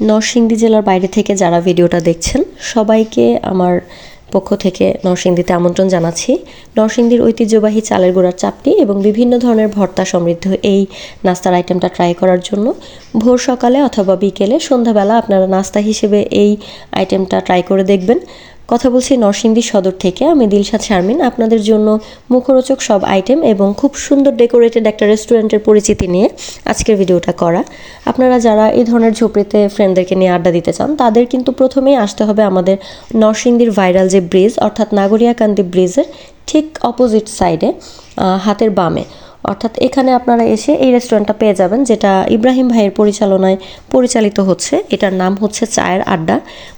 নরসিংদী জেলার বাইরে থেকে যারা ভিডিওটা দেখছেন, সবাইকে আমার পক্ষ থেকে নরসিংদীতে আমন্ত্রণ জানাচ্ছি। নরসিংদীর ঐতিহ্যবাহী চালের গোড়ার চাপটি এবং বিভিন্ন ধরনের ভর্তা সমৃদ্ধ এই নাস্তার আইটেমটা ট্রাই করার জন্য ভোর সকালে অথবা বিকেলে সন্ধ্যাবেলা আপনারা নাস্তা হিসেবে এই আইটেমটা ট্রাই করে দেখবেন। কথা বলছি নরসিংদী সদর থেকে। আমি দিলশাদ শারমিন। আপনাদের জন্য মুখরোচক সব আইটেম এবং খুব সুন্দর ডেকোরেটেড একটা রেস্টুরেন্টের পরিচিতি নিয়ে আজকের ভিডিওটা করা। আপনারা যারা এই ধরনের ঝুপড়িতে ফ্রেন্ডদেরকে নিয়ে আড্ডা দিতে চান, তাদের কিন্তু প্রথমেই আসতে হবে আমাদের নরসিংদীর ভাইরাল যে ব্রিজ অর্থাৎ নাগরিয়াকান্দি ব্রিজের ঠিক অপোজিট সাইডে হাতের বামে। অর্থাৎ এখানে আপনারা এসে এই রেস্টুরেন্টটা পেয়ে যাবেন, যেটা ইব্রাহিম ভাইয়ের পরিচালনায় পরিচালিত হচ্ছে। এটার নাম হচ্ছে চায়ের আড্ডা।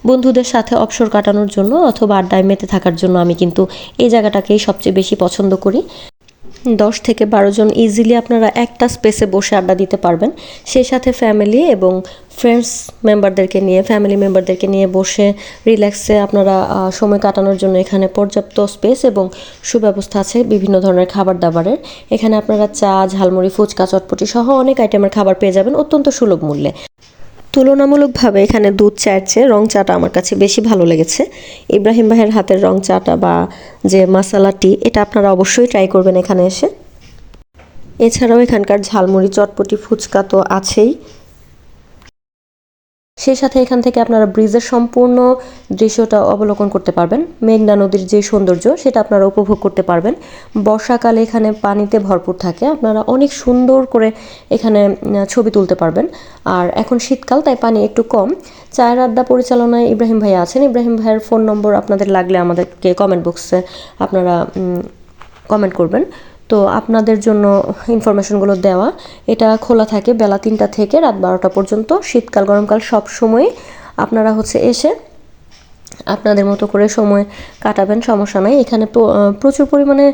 বন্ধুদের সাথে অবসর কাটানোর জন্য অথবা আড্ডায় মেতে থাকার জন্য আমি কিন্তু এই জায়গাটাকেই সবচেয়ে বেশি পছন্দ করি। দশ থেকে বারো জন ইজিলি আপনারা একটা স্পেসে বসে আড্ডা দিতে পারবেন। সেই সাথে ফ্যামিলি এবং ফ্রেন্ডস মেম্বারদেরকে নিয়ে ফ্যামিলি মেম্বারদেরকে নিয়ে বসে রিল্যাক্সে আপনারা সময় কাটানোর জন্য এখানে পর্যাপ্ত স্পেস এবং সুব্যবস্থা আছে বিভিন্ন ধরনের খাবার দাবারের এখানে আপনারা চা, ঝালমুড়ি, ফুচকা, চটপটি সহ অনেক আইটেমের খাবার পেয়ে যাবেন অত্যন্ত সুলভ মূল্যে। তুলনামূলকভাবে এখানে দুধ, চায়ের চেয়ে রং চাটা আমার কাছে বেশি ভালো লেগেছে। ইব্রাহিম ভাইয়ের হাতের রং চাটা বা যে মশালাটি এটা আপনারা অবশ্যই ট্রাই করবেন এখানে এসে। এছাড়াও এখানকার ঝালমুড়ি, চটপটি, ফুচকা তো আছেই। সেই সাথে এখান থেকে আপনারা ব্রিজের সম্পূর্ণ দৃশ্যটা অবলোকন করতে পারবেন। মেঘনা নদীর যে সৌন্দর্য, সেটা আপনারা উপভোগ করতে পারবেন। বর্ষাকালে এখানে পানিতে ভরপুর থাকে। আপনারা অনেক সুন্দর করে এখানে ছবি তুলতে পারবেন। আর এখন শীতকাল, তাই পানি একটু কম। চায়ের আড্ডা পরিচালনায় ইব্রাহিম ভাইয়া আছেন। ইব্রাহিম ভাইয়ের ফোন নম্বর আপনাদের লাগলে আমাদেরকে কমেন্ট বক্সে আপনারা কমেন্ট করবেন। তো আপনাদের জন্য ইনফরমেশনগুলো দেওয়া। এটা খোলা থাকে বেলা তিনটা থেকে রাত বারোটা পর্যন্ত। শীতকাল, গরমকাল সব সময় আপনারা হচ্ছে এসে আপনাদের মতো করে সময় কাটাবেন, সমস্যা নাই। এখানে প্র- প্রচুর পরিমাণে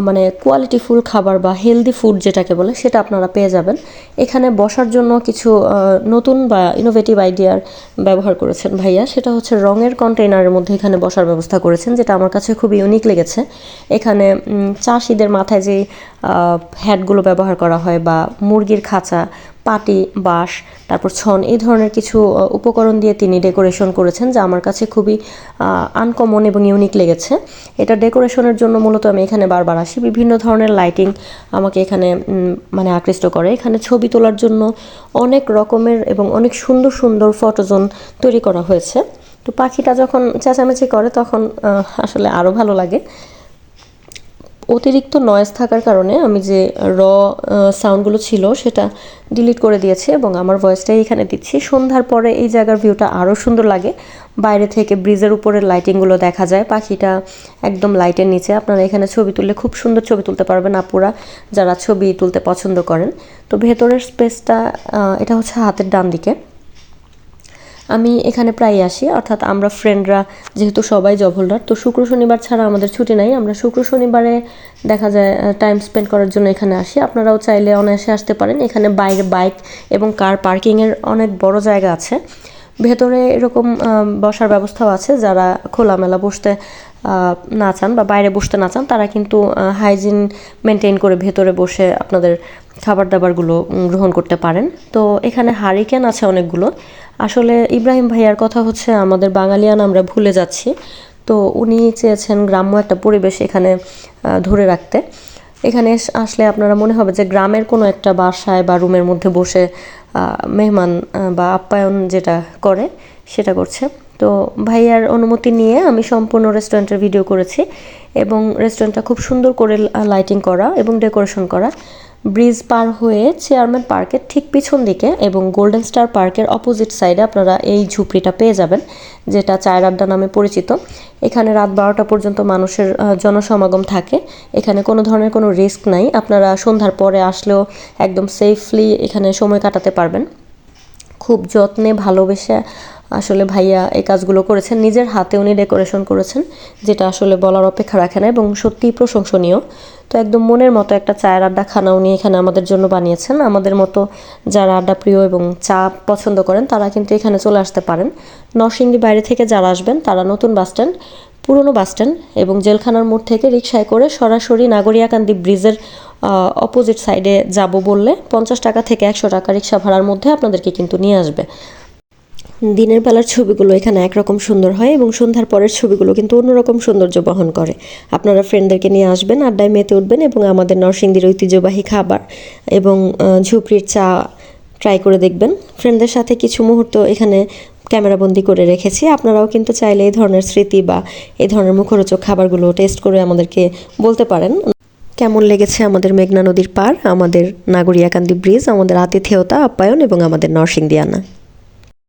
মানে কোয়ালিটি ফুল খাবার বা হেলদি ফুড যেটাকে বলে, সেটা আপনারা পেয়ে যাবেন। এখানে বসার জন্য কিছু নতুন বা ইনোভেটিভ আইডিয়ার ব্যবহার করেছেন ভাইয়া। সেটা হচ্ছে রঙের কন্টেইনারের মধ্যে এখানে বসার ব্যবস্থা করেছেন, যেটা আমার কাছে খুবই ইউনিক লেগেছে। এখানে চাষিদের মাথায় যে হ্যাটগুলো ব্যবহার করা হয় বা মুরগির খাঁচা পাটি, বাঁশ, তারপর ছন এই ধরনের কিছু উপকরণ দিয়ে তিনি ডেকোরেশন করেছেন যা আমার কাছে খুবই আনকমন এবং ইউনিক লেগেছে। এটা ডেকোরেশনের জন্য মূলত আমি এখানে বারবার আসি। বিভিন্ন ধরনের লাইটিং আমাকে এখানে মানে আকৃষ্ট করে। এখানে ছবি তোলার জন্য অনেক রকমের এবং অনেক সুন্দর সুন্দর ফটোজোন তৈরি করা হয়েছে। তো পাখিটা যখন চেঁচামেচি করে তখন আসলে আরও ভালো লাগে। অতিরিক্ত নয়েজ থাকার কারণে আমি যে র সাউন্ডগুলো ছিল সেটা ডিলিট করে দিয়েছি এবং আমার ভয়েসটাই এখানে দিচ্ছি। সন্ধ্যার পরে এই জায়গার ভিউটা আরও সুন্দর লাগে। বাইরে থেকে ব্রিজের উপরের লাইটিংগুলো দেখা যায়। পাখিটা একদম লাইটের নিচে। আপনারা এখানে ছবি তুললে খুব সুন্দর ছবি তুলতে পারবেন আপুরা, যারা ছবি তুলতে পছন্দ করেন। তো ভেতরের স্পেসটা এটা হচ্ছে হাতের ডান দিকে আমি এখানে প্রায় আসি, অর্থাৎ আমরা ফ্রেন্ডরা যেহেতু সবাই জভলদার তো শুক্র শনিবার ছাড়া আমাদের ছুটি নাই। আমরা শুক্র শনিবারে দেখা যায় টাইম স্পেন্ড করার জন্য এখানে আসি। আপনারাও চাইলে অনায়াসে আসতে পারেন। এখানে বাইরে বাইক এবং কার পার্কিংয়ের অনেক বড় জায়গা আছে। ভেতরে এরকম বসার ব্যবস্থাও আছে। যারা খোলামেলা বসতে না চান বা বাইরে বসতে না চান, তারা কিন্তু হাইজিন মেনটেন করে ভেতরে বসে আপনাদের খাবার দাবারগুলো গ্রহণ করতে পারেন। তো এখানে হারিকেন আছে অনেকগুলো। আসলে ইব্রাহিম ভাইয়ার কথা হচ্ছে, আমাদের বাঙালিয়ান আমরা ভুলে যাচ্ছি। তো উনি চেয়েছেন গ্রাম্য একটা পরিবেশ এখানে ধরে রাখতে। এখানে আসলে আপনারা মনে হবে যে গ্রামের কোনো একটা বাসায় বা রুমের মধ্যে বসে মেহমান বা আপ্যায়ন যেটা করে, সেটা করছে। তো ভাইয়ার অনুমতি নিয়ে আমি সম্পূর্ণ রেস্টুরেন্টের ভিডিও করেছি এবং রেস্টুরেন্টটা খুব সুন্দর করে লাইটিং করা এবং ডেকোরেশন করা। ব্রিজ পার হয়ে চেয়ারম্যান পার্কের ঠিক পিছন দিকে এবং গোল্ডেন স্টার পার্কের অপোজিট সাইডে আপনারা এই ঝুপড়িটা পেয়ে যাবেন, যেটা চায়ের আড্ডা নামে পরিচিত। এখানে রাত বারোটা পর্যন্ত মানুষের জনসমাগম থাকে। এখানে কোনো ধরনের কোনো রিস্ক নাই। আপনারা সন্ধ্যার পরে আসলেও একদম সেফলি এখানে সময় কাটাতে পারবেন। খুব যত্নে ভালোবেসে আসলে ভাইয়া এই কাজগুলো করেছেন। নিজের হাতে উনি ডেকোরেশন করেছেন, যেটা আসলে বলার অপেক্ষা রাখে না এবং সত্যিই প্রশংসনীয়। তো একদম মনের মতো একটা চায়ের আড্ডা খানা উনি এখানে আমাদের জন্য বানিয়েছেন। আমাদের মতো যারা আড্ডা প্রিয় এবং চা পছন্দ করেন, তারা কিন্তু এখানে চলে আসতে পারেন। নরসিংদী বাইরে থেকে যারা আসবেন, তারা নতুন বাসস্ট্যান্ড পুরনো বাসস্ট্যান্ড এবং জেলখানার মোড় থেকে রিক্সায় করে সরাসরি নাগরিয়াকান্দি ব্রিজের অপোজিট সাইডে যাব বললে পঞ্চাশ টাকা থেকে একশো টাকা রিক্সা ভাড়ার মধ্যে আপনাদেরকে কিন্তু নিয়ে আসবে। দিনের বেলার ছবিগুলো এখানে একরকম সুন্দর হয় এবং সন্ধ্যার পরের ছবিগুলো কিন্তু অন্যরকম সৌন্দর্য বহন করে। আপনারা ফ্রেন্ডদেরকে নিয়ে আসবেন, আড্ডায় মেতে উঠবেন এবং আমাদের নরসিংদীর ঐতিহ্যবাহী খাবার এবং ঝুপড়ির চা ট্রাই করে দেখবেন। ফ্রেন্ডদের সাথে কিছু মুহূর্ত এখানে ক্যামেরাবন্দি করে রেখেছি। আপনারাও কিন্তু চাইলে এই ধরনের স্মৃতি বা এই ধরনের মুখরোচক খাবারগুলো টেস্ট করে আমাদেরকে বলতে পারেন। কেমন লেগেছে আমাদের মেঘনা নদীর পার, আমাদের নাগরিয়াকান্দি ব্রিজ আমাদের আতিথেয়তা, আপ্যায়ন এবং আমাদের নরসিংদী আনা?